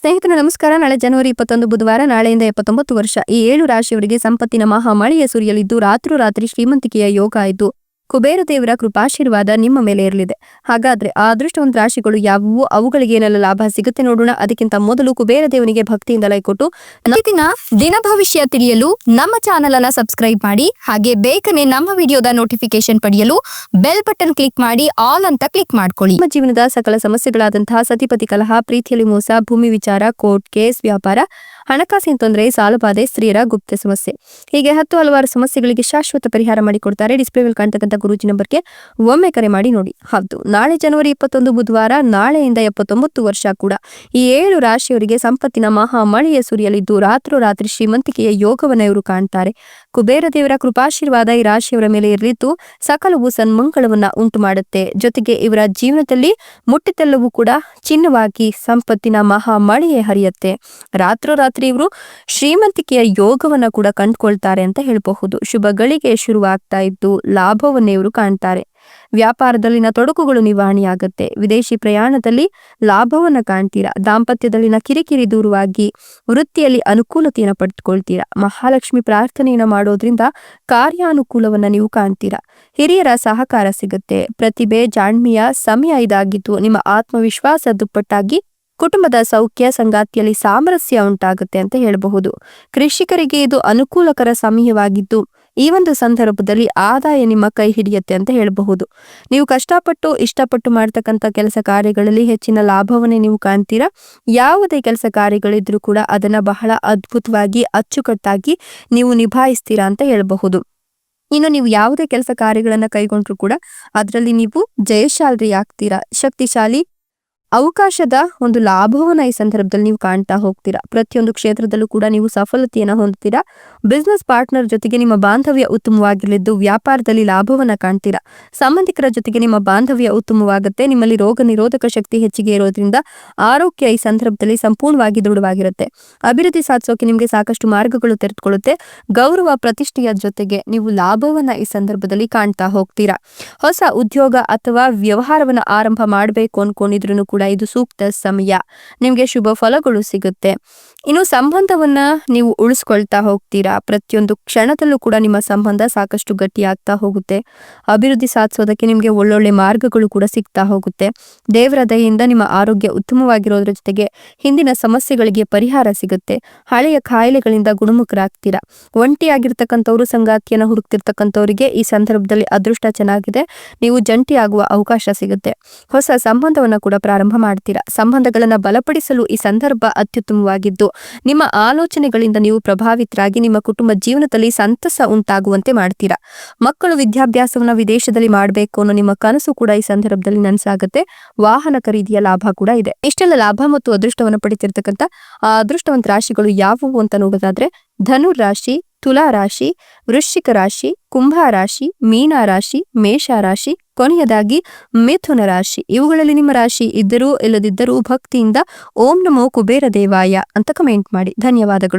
ಸ್ನೇಹಿತರೆ, ನಮಸ್ಕಾರ. ನಾಳೆ ಜನವರಿ ಇಪ್ಪತ್ತೊಂದು ಬುಧವಾರ, ನಾಳೆಯಿಂದ ಎಪ್ಪತ್ತೊಂಬತ್ತು ವರ್ಷ. ಈ ಏಳು ರಾಶಿಯವರಿಗೆ ಸಂಪತ್ತಿನ ಮಹಾ ಮಳೆಯ ಸುರಿಯಲಿದ್ದು, ರಾತ್ರೋರಾತ್ರಿ ಶ್ರೀಮಂತಿಕೆಯ ಯೋಗ ಇದ್ದು ಕುಬೇರ ದೇವರ ಕೃಪಾಶೀರ್ವಾದ ನಿಮ್ಮ ಮೇಲೆ ಇರಲಿದೆ. ಹಾಗಾದ್ರೆ ಆ ಅದೃಷ್ಟವಂತ ರಾಶಿಗಳು ಯಾವುವು? ಅವುಗಳಿಗೆ ಏನೆಲ್ಲ ಲಾಭ ಸಿಗುತ್ತೆ ನೋಡೋಣ. ಅದಕ್ಕಿಂತ ಮೊದಲು ಕುಬೇರ ದೇವನಿಗೆ ಭಕ್ತಿಯಿಂದ ಲೈಕ್ ಕೊಟ್ಟು ದಿನ ಭವಿಷ್ಯ ತಿಳಿಯಲು ನಮ್ಮ ಚಾನೆಲ್ ಅನ್ನ ಸಬ್ಸ್ಕ್ರೈಬ್ ಮಾಡಿ, ಹಾಗೆ ಬೇಗನೆ ನಮ್ಮ ವಿಡಿಯೋದ ನೋಟಿಫಿಕೇಶನ್ ಪಡೆಯಲು ಬೆಲ್ ಬಟನ್ ಕ್ಲಿಕ್ ಮಾಡಿ, ಆಲ್ ಅಂತ ಕ್ಲಿಕ್ ಮಾಡ್ಕೊಳ್ಳಿ. ನಿಮ್ಮ ಜೀವನದ ಸಕಲ ಸಮಸ್ಯೆಗಳಾದಂತಹ ಸತಿಪತಿ ಕಲಹ, ಪ್ರೀತಿಯಲ್ಲಿ ಮೋಸ, ಭೂಮಿ ವಿಚಾರ, ಕೋರ್ಟ್ ಕೇಸ್, ವ್ಯಾಪಾರ ಹಣಕಾಸಿನ ತೊಂದರೆ ಸಾಲಬಾಧೆ ಸ್ತ್ರೀಯರ ಗುಪ್ತ ಸಮಸ್ಯೆ. ಹೀಗೆ ಹತ್ತು ಹಲವಾರು ಸಮಸ್ಯೆಗಳಿಗೆ ಶಾಶ್ವತ ಪರಿಹಾರ ಮಾಡಿಕೊಡ್ತಾರೆ ಡಿಸ್ಪ್ಲೇ ಮೇಲೆ ಕಾಣ್ತಕ್ಕಂಥ ಗುರೂಜಿ ನಂಬರ್ಗೆ. ಒಮ್ಮೆ ಕರೆ ಮಾಡಿ ನೋಡಿ. ಹೌದು, ನಾಳೆ ಜನವರಿ ಇಪ್ಪತ್ತೊಂದು ಬುಧವಾರ, ನಾಳೆಯಿಂದ ಎಪ್ಪತ್ತೊಂಬತ್ತು ವರ್ಷ ಕೂಡ. ಈ ಏಳು ರಾಶಿಯವರಿಗೆ ಸಂಪತ್ತಿನ ಮಹಾ ಮಳೆಯ ಸುರಿಯಲಿದ್ದು, ರಾತ್ರೋರಾತ್ರಿ ಶ್ರೀಮಂತಿಕೆಯ ಯೋಗವನ್ನು ಇವರು ಕಾಣ್ತಾರೆ. ಕುಬೇರ ದೇವರ ಕೃಪಾಶೀರ್ವಾದ ಈ ರಾಶಿಯವರ ಮೇಲೆ ಇರಲಿದ್ದು, ಸಕಲವು ಸನ್ಮಂಗಳವನ್ನ ಉಂಟು ಮಾಡುತ್ತೆ ಜೊತೆಗೆ ಇವರ ಜೀವನದಲ್ಲಿ ಮುಟ್ಟಿತೆಲ್ಲವೂ ಕೂಡ ಚಿನ್ನವಾಗಿ ಸಂಪತ್ತಿನ ಮಹಾ ಮಳೆಯೇ ಹರಿಯುತ್ತೆ. ರಾತ್ರೋರಾತ್ರಿ ಇವರು ಶ್ರೀಮಂತಿಕೆಯ ಯೋಗವನ್ನ ಕೂಡ ಕಂಡುಕೊಳ್ತಾರೆ ಅಂತ ಹೇಳಬಹುದು. ಶುಭ ಗಳಿಗೆ ಶುರುವಾಗ್ತಾ ಇದ್ದು ಲಾಭವನ್ನ ಇವರು ಕಾಣ್ತಾರೆ. ವ್ಯಾಪಾರದಲ್ಲಿನ ತೊಡಕುಗಳು ನಿವಾರಣೆಯಾಗುತ್ತೆ. ವಿದೇಶಿ ಪ್ರಯಾಣದಲ್ಲಿ ಲಾಭವನ್ನ ಕಾಣ್ತೀರಾ? ದಾಂಪತ್ಯದಲ್ಲಿನ ಕಿರಿಕಿರಿ ದೂರವಾಗಿ ವೃತ್ತಿಯಲ್ಲಿ ಅನುಕೂಲತೆಯನ್ನು ಪಡೆದುಕೊಳ್ತೀರಾ ಮಹಾಲಕ್ಷ್ಮಿ ಪ್ರಾರ್ಥನೆಯನ್ನ ಮಾಡೋದ್ರಿಂದ ಕಾರ್ಯಾನುಕೂಲವನ್ನ ನೀವು ಕಾಣ್ತೀರಾ? ಹಿರಿಯರ ಸಹಕಾರ ಸಿಗುತ್ತೆ. ಪ್ರತಿಭೆ, ಜಾಣ್ಮೆಯ ಸಮಯ ಇದಾಗಿದ್ದು ನಿಮ್ಮ ಆತ್ಮವಿಶ್ವಾಸ ದುಪ್ಪಟ್ಟಾಗಿ ಕುಟುಂಬದ ಸೌಖ್ಯ ಸಂಗಾತಿಯಲ್ಲಿ ಸಾಮರಸ್ಯ ಉಂಟಾಗುತ್ತೆ ಅಂತ ಹೇಳಬಹುದು. ಕೃಷಿಕರಿಗೆ ಇದು ಅನುಕೂಲಕರ ಸಮಯವಾಗಿದ್ದು ಈ ಒಂದು ಸಂದರ್ಭದಲ್ಲಿ ಆದಾಯ ನಿಮ್ಮ ಕೈ ಹಿಡಿಯುತ್ತೆ ಅಂತ ಹೇಳಬಹುದು. ನೀವು ಕಷ್ಟಪಟ್ಟು, ಇಷ್ಟಪಟ್ಟು ಮಾಡ್ತಕ್ಕಂಥ ಕೆಲಸ ಕಾರ್ಯಗಳಲ್ಲಿ ಹೆಚ್ಚಿನ ಲಾಭವನ್ನೇ ನೀವು ಕಾಣ್ತೀರಾ? ಯಾವುದೇ ಕೆಲಸ ಕಾರ್ಯಗಳಿದ್ರೂ ಕೂಡ ಅದನ್ನ ಬಹಳ ಅದ್ಭುತವಾಗಿ, ಅಚ್ಚುಕಟ್ಟಾಗಿ ನೀವು ನಿಭಾಯಿಸ್ತೀರಾ ಅಂತ ಹೇಳಬಹುದು. ಇನ್ನು ನೀವು ಯಾವುದೇ ಕೆಲಸ ಕಾರ್ಯಗಳನ್ನ ಕೈಗೊಂಡ್ರು ಕೂಡ, ಅದರಲ್ಲಿ ನೀವು ಜಯಶಾಲಿ ಆಗ್ತೀರಾ ಶಕ್ತಿಶಾಲಿ ಅವಕಾಶದ ಒಂದು ಲಾಭವನ್ನ ಈ ಸಂದರ್ಭದಲ್ಲಿ ನೀವು ಕಾಣ್ತಾ ಹೋಗ್ತೀರಾ? ಪ್ರತಿಯೊಂದು ಕ್ಷೇತ್ರದಲ್ಲೂ ಕೂಡ ನೀವು ಸಫಲತೆಯನ್ನ ಹೊಂದ್ತೀರಾ? ಬಿಸ್ನೆಸ್ ಪಾರ್ಟ್ನರ್ ಜೊತೆಗೆ ನಿಮ್ಮ ಬಾಂಧವ್ಯ ಉತ್ತಮವಾಗಿರಲಿದ್ದು ವ್ಯಾಪಾರದಲ್ಲಿ ಲಾಭವನ್ನ ಕಾಣ್ತೀರಾ? ಸಂಬಂಧಿಕರ ಜೊತೆಗೆ ನಿಮ್ಮ ಬಾಂಧವ್ಯ ಉತ್ತಮವಾಗುತ್ತೆ, ನಿಮ್ಮಲ್ಲಿ ರೋಗ ನಿರೋಧಕ ಶಕ್ತಿ ಹೆಚ್ಚಿಗೆ ಇರೋದ್ರಿಂದ ಆರೋಗ್ಯ ಈ ಸಂದರ್ಭದಲ್ಲಿ ಸಂಪೂರ್ಣವಾಗಿ ದೃಢವಾಗಿರುತ್ತೆ. ಅಭಿವೃದ್ಧಿ ಸಾಧಿಸೋಕೆ ನಿಮಗೆ ಸಾಕಷ್ಟು ಮಾರ್ಗಗಳು ತೆರೆದುಕೊಳ್ಳುತ್ತೆ. ಗೌರವ, ಪ್ರತಿಷ್ಠೆಯ ಜೊತೆಗೆ ನೀವು ಲಾಭವನ್ನ ಈ ಸಂದರ್ಭದಲ್ಲಿ ಕಾಣ್ತಾ ಹೋಗ್ತೀರಾ? ಹೊಸ ಉದ್ಯೋಗ ಅಥವಾ ವ್ಯವಹಾರವನ್ನ ಆರಂಭ ಮಾಡಬೇಕು ಅನ್ಕೊಂಡಿದ್ರು ಕೂಡ ಇದು ಸೂಕ್ತ ಸಮಯ. ನಿಮಗೆ ಶುಭ ಫಲಗಳು ಸಿಗುತ್ತೆ. ಇನ್ನು ಸಂಬಂಧವನ್ನ ನೀವು ಉಳಿಸ್ಕೊಳ್ತಾ ಹೋಗ್ತೀರಾ? ಪ್ರತಿಯೊಂದು ಕ್ಷಣದಲ್ಲೂ ಕೂಡ ನಿಮ್ಮ ಸಂಬಂಧ ಸಾಕಷ್ಟು ಗಟ್ಟಿಯಾಗ್ತಾ ಹೋಗುತ್ತೆ. ಅಭಿವೃದ್ಧಿ ಸಾಧಿಸೋದಕ್ಕೆ ನಿಮಗೆ ಒಳ್ಳೊಳ್ಳೆ ಮಾರ್ಗಗಳು ಕೂಡ ಸಿಗ್ತಾ ಹೋಗುತ್ತೆ. ದೇವರ ದಯೆಯಿಂದ ನಿಮ್ಮ ಆರೋಗ್ಯ ಉತ್ತಮವಾಗಿರೋದ್ರ ಜೊತೆಗೆ ಹಿಂದಿನ ಸಮಸ್ಯೆಗಳಿಗೆ ಪರಿಹಾರ ಸಿಗುತ್ತೆ. ಹಳೆಯ ಕಾಯಿಲೆಗಳಿಂದ ಗುಣಮುಖರಾಗ್ತೀರಾ? ಒಂಟಿಯಾಗಿರ್ತಕ್ಕಂಥವ್ರು, ಸಂಗಾತಿಯನ್ನು ಹುಡುಕ್ತಿರ್ತಕ್ಕಂಥವರಿಗೆ ಈ ಸಂದರ್ಭದಲ್ಲಿ ಅದೃಷ್ಟ ಚೆನ್ನಾಗಿದೆ. ನೀವು ಜಂಟಿ ಆಗುವ ಅವಕಾಶ ಸಿಗುತ್ತೆ. ಹೊಸ ಸಂಬಂಧವನ್ನ ಕೂಡ ಪ್ರಾರಂಭ ಮಾಡ್ತೀರಾ? ಸಂಬಂಧಗಳನ್ನು ಬಲಪಡಿಸಲು ಈ ಸಂದರ್ಭ ಅತ್ಯುತ್ತಮವಾಗಿದ್ದು, ನಿಮ್ಮ ಆಲೋಚನೆಗಳಿಂದ ನೀವು ಪ್ರಭಾವಿತರಾಗಿ ನಿಮ್ಮ ಕುಟುಂಬ ಜೀವನದಲ್ಲಿ ಸಂತಸ ಉಂಟಾಗುವಂತೆ ಮಾಡ್ತೀರಾ? ಮಕ್ಕಳು ವಿದ್ಯಾಭ್ಯಾಸವನ್ನ ವಿದೇಶದಲ್ಲಿ ಮಾಡಬೇಕು ಅನ್ನೋ ನಿಮ್ಮ ಕನಸು ಕೂಡ ಈ ಸಂದರ್ಭದಲ್ಲಿ ನನಸಾಗುತ್ತೆ. ವಾಹನ ಖರೀದಿಯ ಲಾಭ ಕೂಡ ಇದೆ. ಇಷ್ಟೆಲ್ಲ ಲಾಭ ಮತ್ತು ಅದೃಷ್ಟವನ್ನು ಪಡಿತಿರ್ತಕ್ಕಂಥ, ಆ, ಅದೃಷ್ಟವಂತ ರಾಶಿಗಳು ಯಾವುವು ಅಂತ ನೋಡೋದಾದ್ರೆ, ಧನು ರಾಶಿ, ತುಲಾ ರಾಶಿ, ವೃಶ್ಚಿಕ ರಾಶಿ, ಕುಂಭ ರಾಶಿ, ಮೀನ ರಾಶಿ, ಮೇಷ ರಾಶಿ ಕೊನೆಯದಾಗಿ ಮಿಥುನ ರಾಶಿ. ಇವುಗಳಲ್ಲಿ ನಿಮ್ಮ ರಾಶಿ ಇದ್ದರೂ ಇಲ್ಲದಿದ್ದರೂ ಭಕ್ತಿಯಿಂದ ಓಂ ನಮೋ ಕುಬೇರ ದೇವಾಯ ಅಂತ ಕಮೆಂಟ್ ಮಾಡಿ. ಧನ್ಯವಾದಗಳು.